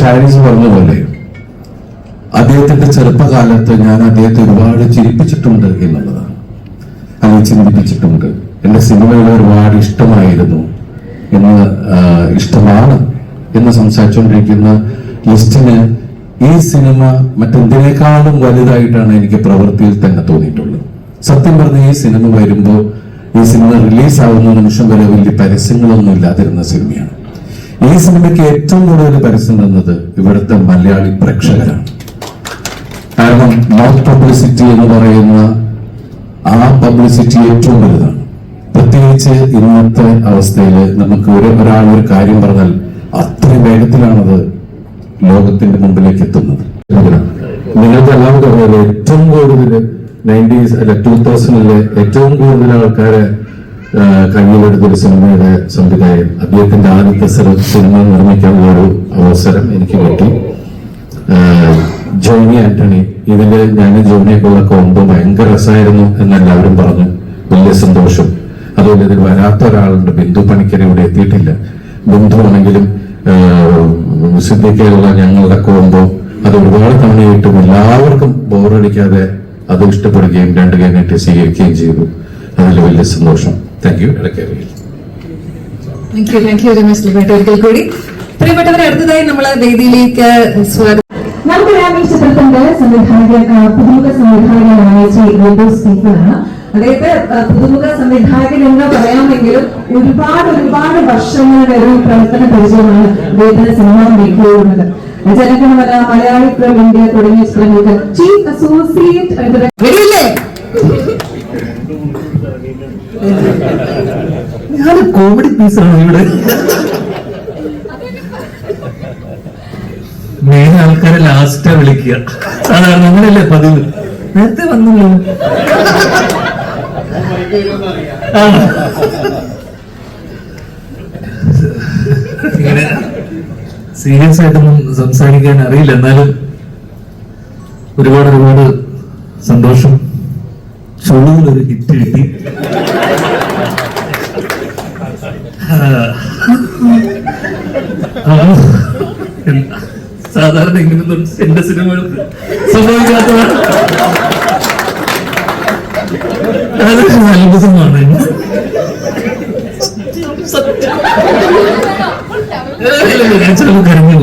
ഷാരിസ് പറഞ്ഞ പോലെ അദ്ദേഹത്തിന്റെ ചെറുപ്പകാലത്ത് ഞാൻ അദ്ദേഹത്തെ ഒരുപാട് ചിരിപ്പിച്ചിട്ടുണ്ട് എന്നുള്ളതാണ്. അല്ലെങ്കിൽ ചിന്തിപ്പിച്ചിട്ടുണ്ട്. എന്റെ സിനിമകൾ ഒരുപാട് ഇഷ്ടമായിരുന്നു എന്ന് ഇഷ്ടമാണ് എന്ന് സംസാരിച്ചുകൊണ്ടിരിക്കുന്ന ലിസ്റ്റിന് ഈ സിനിമ മറ്റെന്തിനേക്കാളും വലുതായിട്ടാണ് എനിക്ക് പ്രവൃത്തിയിൽ തന്നെ തോന്നിയിട്ടുള്ളത്. സത്യം പറഞ്ഞ ഈ സിനിമ വരുമ്പോൾ ഈ സിനിമ റിലീസ് ആവുന്ന നിമിഷം വരെ വലിയ പരസ്യങ്ങളൊന്നും ഇല്ലാതിരുന്ന സിനിമയാണ്. ഈ സിനിമയ്ക്ക് ഏറ്റവും കൂടുതൽ പരസ്യം തന്നത് ഇവിടുത്തെ മലയാളി പ്രേക്ഷകരാണ്. കാരണം മൗത്ത് പബ്ലിസിറ്റി എന്ന് പറയുന്ന ആ പബ്ലിസിറ്റി ഏറ്റവും വലുതാണ്. പ്രത്യേകിച്ച് ഇന്നത്തെ അവസ്ഥയിൽ നമുക്ക് ഒരു ഒരാൾ ഒരു കാര്യം പറഞ്ഞാൽ അത്രയും വേഗത്തിലാണത് ലോകത്തിന്റെ മുമ്പിലേക്ക് എത്തുന്നത്. നിങ്ങൾക്ക് എല്ലാവർക്കും അറിയാലോ ഏറ്റവും കൂടുതൽ നയന്റീസ് അല്ലെ ടൂ തൗസൻഡിലെ ഏറ്റവും കൂടുതൽ ആൾക്കാരെ കയ്യിലെടുത്തൊരു സിനിമയുടെ സംവിധായകൻ. അദ്ദേഹത്തിന്റെ ആദ്യത്തെ സിനിമ നിർമ്മിക്കാനുള്ള ഒരു അവസരം എനിക്ക് കിട്ടി. ജോണി ആന്റണി. ഇതിൽ ഞാൻ ജോണിയൊക്കെയുള്ള കോമ്പോ ഭയങ്കര രസമായിരുന്നു എന്ന് എല്ലാവരും പറഞ്ഞു. വലിയ സന്തോഷം. അതുപോലെ ഇതിൽ വരാത്ത ഒരാളുണ്ട്. ബിന്ദു പണിക്കരെ ഇവിടെ എത്തിയിട്ടില്ല. ബിന്ദു ആണെങ്കിലും സിദ്ധിക്കുള്ള ഞങ്ങളുടെ കോമ്പോ അത് ഒരുപാട് തവണയായിട്ടും എല്ലാവർക്കും ബോറടിക്കാതെ അത് ഇഷ്ടപ്പെടുകയും രണ്ട് കഴിഞ്ഞിട്ട് സ്വീകരിക്കുകയും ചെയ്തു. അതിൽ വലിയ സന്തോഷം. Thank you thank you thank you ഒരിക്കൽ കൂടി. പ്രിയപ്പെട്ടവരെ അടുത്തതായി നമ്മൾ വേദിയിലേക്ക് സ്വാഗതം. നമുക്കറിയാം ഈ ചിത്രത്തിന്റെ സംവിധായകൻ പുതുമുഖ സംവിധായകനായ ശ്രീ ഗോപു സ്റ്റീഫനാണ് പുതുമുഖ സംവിധായകൻ എന്ന് പറയാമെങ്കിലും ഒരുപാട് ഒരുപാട് വർഷങ്ങളുടെ ഒരു പ്രവർത്തന പരിചയമാണ് അദ്ദേഹത്തിന് സിനിമാ മേഖലയിലുള്ളത്. ജനഗണമന മലയാളി ഫ്രം ഇന്ത്യ തുടങ്ങിയ ചിത്രങ്ങൾക്ക് ചീഫ് അസോസിയേറ്റ് കോമഡി പീസാണ് ഇവിടെ. മെയിൻ ആൾക്കാരെ ലാസ്റ്റാ വിളിക്കുക. സാധാരണ അങ്ങനെയല്ലേ പതിവ്. നേരത്തെ വന്നല്ലോ. ഇങ്ങനെ സീരിയസ് ആയിട്ടൊന്നും സംസാരിക്കാൻ അറിയില്ല. എന്നാലും ഒരുപാട് ഒരുപാട് സന്തോഷം. ചുളുവിലൊരു ഹിറ്റ് കിട്ടി. സാധാരണ ഇങ്ങനൊന്നും എന്റെ സിനിമകൾ സംഭവിക്കാത്തതാണ്. അതൊരു അത്ഭുതമാണ് സത്യം. ഞാൻ ചിലപ്പോൾ കരഞ്ഞു.